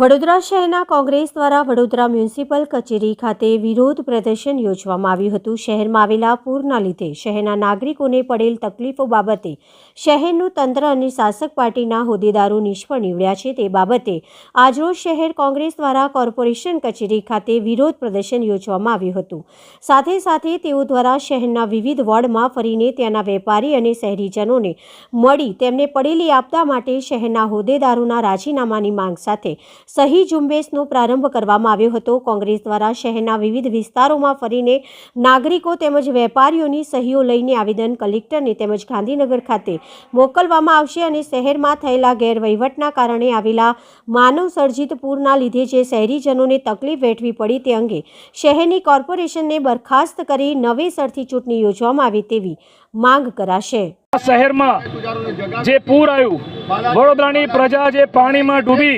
વડોદરા શહેરના કોંગ્રેસ દ્વારા વડોદરા મ્યુનિસિપલ કચેરી ખાતે વિરોધ પ્રદર્શન યોજવામાં આવ્યું હતું. શહેરમાં આવેલા પૂરના લીધે શહેરના નાગરિકોને પડેલ તકલીફો બાબતે શહેરનું તંત્ર અને શાસક પાર્ટીના હોદ્દેદારો નિષ્ફળ નીવડ્યા છે. તે બાબતે આજરોજ શહેર કોંગ્રેસ દ્વારા કોર્પોરેશન કચેરી ખાતે વિરોધ પ્રદર્શન યોજવામાં આવ્યું હતું. સાથે સાથે તેઓ દ્વારા શહેરના વિવિધ વોર્ડમાં ફરીને ત્યાંના વેપારી અને શહેરીજનોને મળી તેમને પડેલી આપદા માટે શહેરના હોદ્દેદારોના રાજીનામાની માંગ સાથે સહી ઝુંબેશનો પ્રારંભ કરવામાં આવ્યો હતો. કોંગ્રેસ દ્વારા શહેરના વિવિધ વિસ્તારોમાં ફરીને નાગરિકો તેમજ વેપારીઓની સહીઓ લઈને આવેદન કલેક્ટરને તેમજ ગાંધીનગર ખાતે મોકલવામાં આવશે અને શહેરમાં થયેલા ગેરવહીવટના કારણે આવેલા માનવ સર્જિત પૂરના લીધે જે શહેરીજનોને તકલીફ વેઠવી પડી તે અંગે શહેરની કોર્પોરેશનને બરખાસ્ત કરી નવેસરથી ચૂંટણી યોજવામાં આવે તેવી માંગ કરાશે. શહેરમાં જે પૂર આવ્યું, વડોદરાની પ્રજા જે પાણીમાં ડૂબી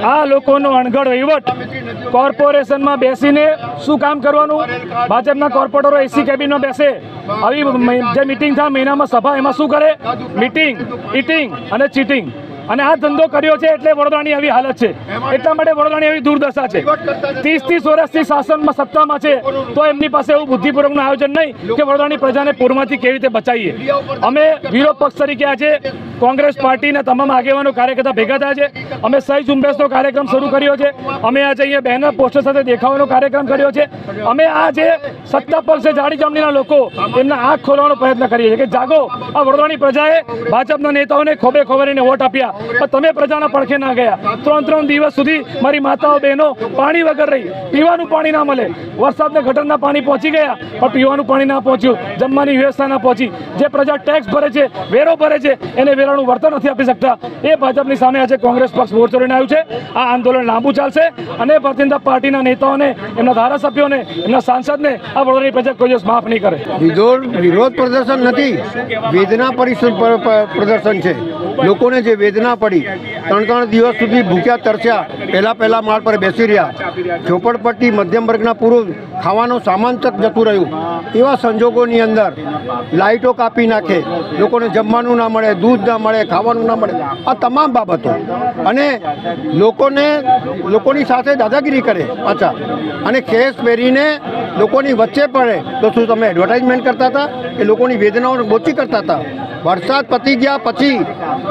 આ લોકોનો અણઘડ વહીવટ કોર્પોરેશનમાં બેસીને શું કામ કરવાનું? ભાજપના કોર્પોરેટરો એસી કેબિનમાં બેસે. આવી જે મિટિંગ થાય, મહિનામાં સભા એમાં શું કરે? મિટિંગ ઇટિંગ અને ચીટિંગ અને આ ધંધો કર્યો છે એટલે વડોદરાની આવી હાલત છે. એટલા માટે વડોદરાની આવી દુર્દશા છે. ત્રીસ ત્રીસ વર્ષથી શાસનમાં સત્તામાં છે તો એમની પાસે એવું બુદ્ધિપૂર્વકનું આયોજન નહીં કે વડોદરાની પ્રજાને પૂરમાંથી કેવી રીતે બચાવીએ. અમે વિરોધ પક્ષ તરીકે આજે કોંગ્રેસ પાર્ટીના તમામ આગેવાનો કાર્યકર્તા ભેગા થયા છે. અમે સહી ઝુંબેશનો કાર્યક્રમ શરૂ કર્યો છે. અમે આજે અહીંયા બેનર પોસ્ટર સાથે દેખાવાનો કાર્યક્રમ કર્યો છે. અમે આ જે સત્તા પક્ષ છે જાડી જામનીના લોકો એમના આંખ ખોલવાનો પ્રયત્ન કરીએ છીએ કે જાગો. આ વડોદરાની પ્રજાએ ભાજપના નેતાઓને ખોબે ખોબરીને વોટ આપ્યા. પણ તમે પ્રજાના પડખે ના ગયા. ત્રણ ત્રણ દિવસ સુધી મારી માતાઓ બહેનો પાણી વગર રહી. પીવાનું પાણી ના મળે. વરસાદને ગટરના પાણી પહોંચી ગયા, પણ પીવાનું પાણી ના પહોંચ્યું. જમવાની વ્યવસ્થા ના પહોંચી. જે પ્રજા ટેક્સ ભરે છે, વેરો ભરે છે, એને વેરાનું વળતર નથી આપી શકતા. એ ભાજપની સામે આજે કોંગ્રેસ પક્ષ મોરચો લઈને આવ્યું છે. આ આંદોલન લાંબુ ચાલશે અને ભારતીય જનતા પાર્ટીના નેતાઓને, એમના ધારાસભ્યોને, એમના સાંસદને આ વડોદરાની પ્રજા કોઈ દિવસ માફ નહીં કરે. વિરોધ પ્રદર્શન નથી. વેદના પરિષદ પર- પર- પ્રદર્શન છે. લોકોને જે વેદના પડી. ત્રણ ત્રણ દિવસ સુધી ભૂખ્યા તરસ્યા. પહેલા પહેલા માળ પર બેસી રહ્યા. ઝોપડપટ્ટી મધ્યમ વર્ગના પૂરું ખાવાનું સામાન તક જતું રહ્યું. એવા સંજોગોની અંદર લાઇટો કાપી નાખે. લોકોને જમવાનું ના મળે, દૂધ ના મળે, ખાવાનું ના મળે. આ તમામ બાબતો. અને લોકોને, લોકોની સાથે દાદાગીરી કરે પાછા. અને ખેસ પહેરીને લોકોની વચ્ચે પડે. તો શું તમે એડવર્ટાઇઝમેન્ટ કરતા હતા? કે લોકોની વેદનાઓને ઓછી કરતા હતા? વરસાદ પતી ગયા પછી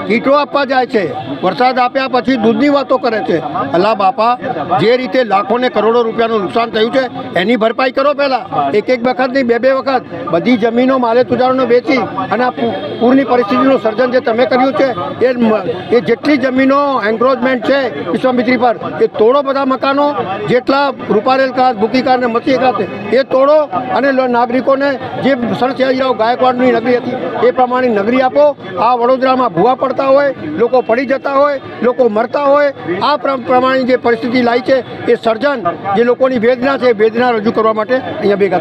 કીટો આપવા જાય છે. વરસાદ આપ્યા પછી દૂધની વાતો કરે છે. અલા બાપા, જે રીતે લાખો ને કરોડો રૂપિયાનું નુકસાન થયું છે, એની ભરપાઈ કરો પહેલાં. એક એક વખત બે બે વખત બધી જમીનો માલે તુજારોને વેચી અને આ પૂરની પરિસ્થિતિનું સર્જન જે તમે કર્યું છે, એ જેટલી જમીનો એન્ક્રોચમેન્ટ છે વિશ્વામિત્રી પર, એ તોડો બધા મકાનો, જેટલા રૂપારેલ કાર ભૂકી કાર ને મચી કાર એ તોડો અને નાગરિકોને જે સણસિયાજીરાવ ગાયકવાડની નગરી હતી, એ પ્રમાણે નગરી આપો. આ વડોદરામાં ભૂવા પડતા હોય, લોકો પડી જતા હોય, લોકો મરતા હોય, આ પ્રમાણે જે પરિસ્થિતિ લાવી છે, એ સર્જન જે લોકોની વેદના છે, વેદના વેદના રજૂ કરવા માટે અહીંયા ભેગા થયા.